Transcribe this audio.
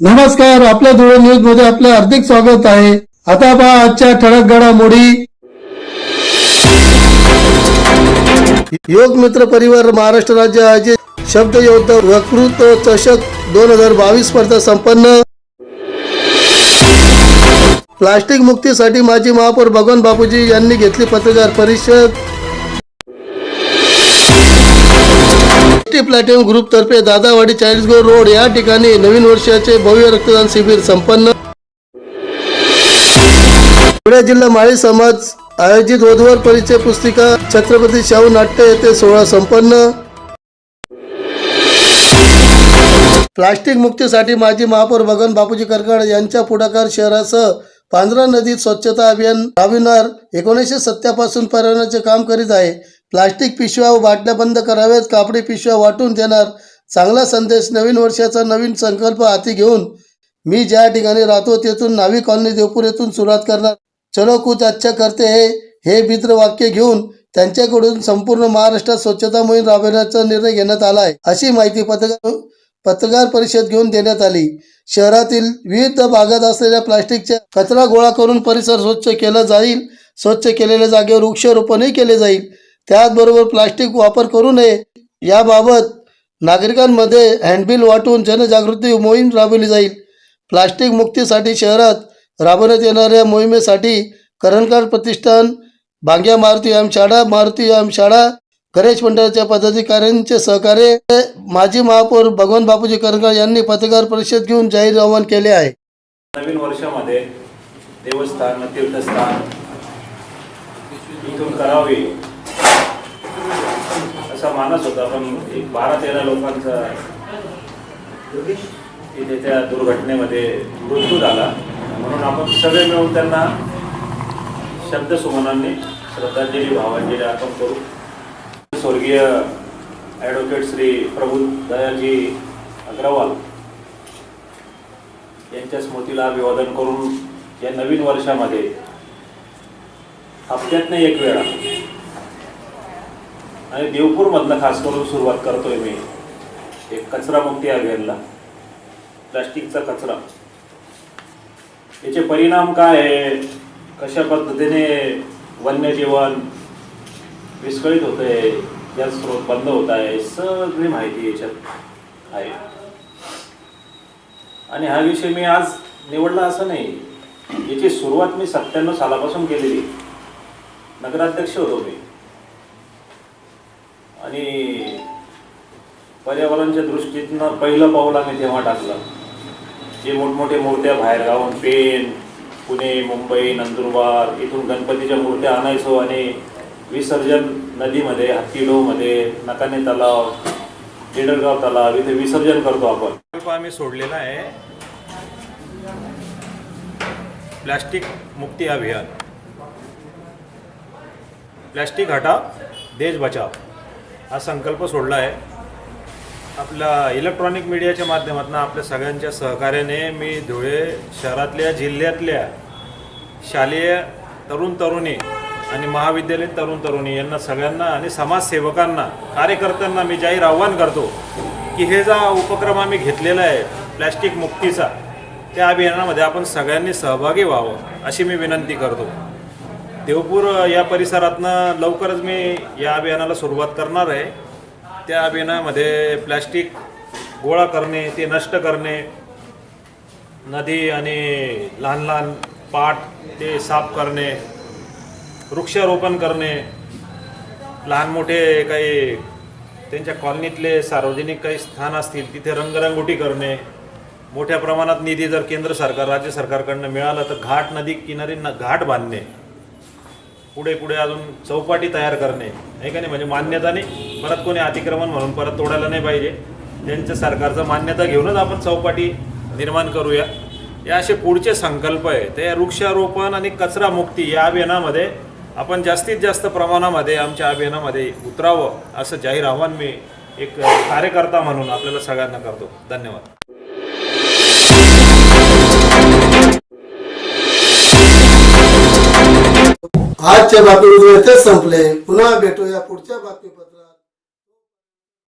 नमस्कार आपल्या धुळे न्यूजमध्ये आपले हार्दिक स्वागत आहे. आता पहा आजच्या ठळक घडामोडी. योग मित्र परिवार महाराष्ट्र राज्य आयोजित शब्द योद्धा वक्तृत्व चषक दोन हजार बावीस स्पर्धा संपन्न. प्लास्टिक मुक्तीसाठी माजी महापौर भगवान बापूजी यांनी घेतली पत्रकार परिषद. एसटी प्लॅटिनम ग्रुपतर्फे दादावाडी चाळीसगाव रोड या ठिकाणी नवीन वर्षाचे भव्य रक्तदान शिबिर संपन्न. पुणे जिल्हा माळी समाज आयोजित वधूवर परिचय पुस्तिका छत्रपती शाहू नाट्य येथे सोहळा संपन्न. प्लास्टिक मुक्तीसाठी माजी महापौर भगन बापूजी करकाड यांच्या पुढाकार शहरासह पांढरा नदीत स्वच्छता अभियान राबविणार एकोणीसशे सत्त्यापासून पर्यावरणाचे काम करीत आहे. प्लास्टिक पिशव्या व बाटल्या बंद कराव्यात. कापडी पिशव्या वाटून देणार. चांगला संदेश नवीन वर्षाचा नवीन संकल्प हाती घेऊन मी ज्या ठिकाणी राहतो तेथून नावी कॉलनी देवपूर येथून सुरुवात करणार. चलो कुछ अच्छा करते हे हे मित्र वाक्य घेऊन त्यांच्याकडून संपूर्ण महाराष्ट्रात स्वच्छता मोहीम राबवण्याचा निर्णय घेण्यात आला आहे. अशी माहिती पत्रकार पत्रकार परिषद घेऊन देण्यात आली. शहरातील विविध भागात असलेल्या प्लास्टिकच्या कचरा गोळा करून परिसर स्वच्छ केला जाईल. स्वच्छ केलेल्या जागेवर वृक्षारोपणही केले जाईल. त्याचबरोबर प्लास्टिक वापर करू नये. याबाबत नागरिकांमध्ये हँडबिल वाटून जनजागृती मोहीम राबवली जाईल. प्लास्टिक मुक्तीसाठी शहरात राबवण्यात येणाऱ्या मोहिमेसाठी करणकार प्रतिष्ठान भांग्या मारुती आमशाळा मारुती आमशाळा गणेश मंडळाच्या पदाधिकाऱ्यांचे सहकार्य माजी महापौर भगवान बापूजी करणकर यांनी पत्रकार परिषद घेऊन जाहीर आवाहन केले आहे. नवीन वर्षामध्ये देवस्थान तीर्थस्थान इथून करावे. असा मानस होता पण एक बारा तेरा लोकांचा तिथे त्या दुर्घटनेमध्ये मृत्यू झाला. म्हणून आपण सगळे मिळून त्यांना शब्द सुमनांनी श्रद्धांजली भावांजली अर्पण करू. स्वर्गीय ॲडव्होकेट श्री प्रभू दयाजी अग्रवाल यांच्या स्मृतीला अभिवादन करून या नवीन वर्षामध्ये हप्त्यातनं एक वेळा आणि देवपूरमधनं खास करून सुरुवात करतोय मी. एक कचरा मुक्ती अभियानला. प्लास्टिकचा कचरा. याचे परिणाम काय आहे? कशा पद्धतीने वन्यजीवन विस्कळीत होत आहे जलस्रोत बंद होत आहे? सगळी माहिती याच्यात आहे. आणि हा विषय मी आज निवडला असं नाही. याची सुरुवात मी सत्त्याण्णव सालापासून केलेली. नगराध्यक्ष होतो मी. आणि पर्यावरणाच्या दृष्टीतनं पहिलं पाऊल आम्ही तेव्हा टाकलं. जे मोठमोठे मूर्त्या बाहेर गावून पेन पुणे मुंबई नंदुरबार इथून गणपतीच्या मूर्त्या आणायचो आणि विसर्जन नदीमध्ये हत्तीडोमध्ये नकाने तलाव डेडरगाव तलाव इथे विसर्जन करतो आपण. प्रकल्प आम्ही सोडलेला आहे. प्लास्टिक मुक्ती अभियान. प्लास्टिक हटा देश बचाव. हा संकल्प सोडला आहे. आपल्या इलेक्ट्रॉनिक मीडियाच्या माध्यमातून आपल्या सगळ्यांच्या सहकार्याने मी धुळे शहरातल्या जिल्ह्यातल्या शालेय तरुण तरुणी आणि महाविद्यालयीन तरुण तरुणी यांना सगळ्यांना आणि समाजसेवकांना कार्यकर्त्यांना मी जाहीर आव्हान करतो की हे जा उपक्रम आम्ही घेतलेला आहे प्लॅस्टिक मुक्तीचा त्या अभियानामध्ये आपण सगळ्यांनी सहभागी व्हावं अशी मी विनंती करतो. देवपूर या परिसरातनं लवकरच मी या अभियानाला सुरुवात करणार आहे. त्या अभियानामध्ये प्लॅस्टिक गोळा करणे ते नष्ट करणे नदी आणि लहान लहान पाट ते साफ करणे वृक्षारोपण करणे लहान मोठे काही त्यांच्या कॉलनीतले सार्वजनिक काही स्थान असतील तिथे रंगरंगोटी करणे मोठ्या प्रमाणात निधी जर केंद्र सरकार राज्य सरकारकडनं मिळालं तर घाट नदी किनारी न घाट बांधणे पुढे पुढे अजून चौपाटी तयार करणे आहे का नाही? म्हणजे मान्यता नाही. परत कोणी अतिक्रमण म्हणून परत तोडायला नाही पाहिजे. त्यांच्या सरकारचं मान्यता घेऊनच आपण चौपाटी निर्माण करूया. या असे पुढचे संकल्प आहे ते वृक्षारोपण आणि कचरा मुक्ती या अभियानामध्ये आपण जास्तीत जास्त प्रमाणामध्ये आमच्या अभियानामध्ये उतरावं असं जाहीर आव्हान मी एक कार्यकर्ता म्हणून आपल्याला सगळ्यांना करतो. धन्यवाद. आजच्या बातमीमध्ये येथेच संपले. पुन्हा भेटूया पुढच्या बातमीपत्र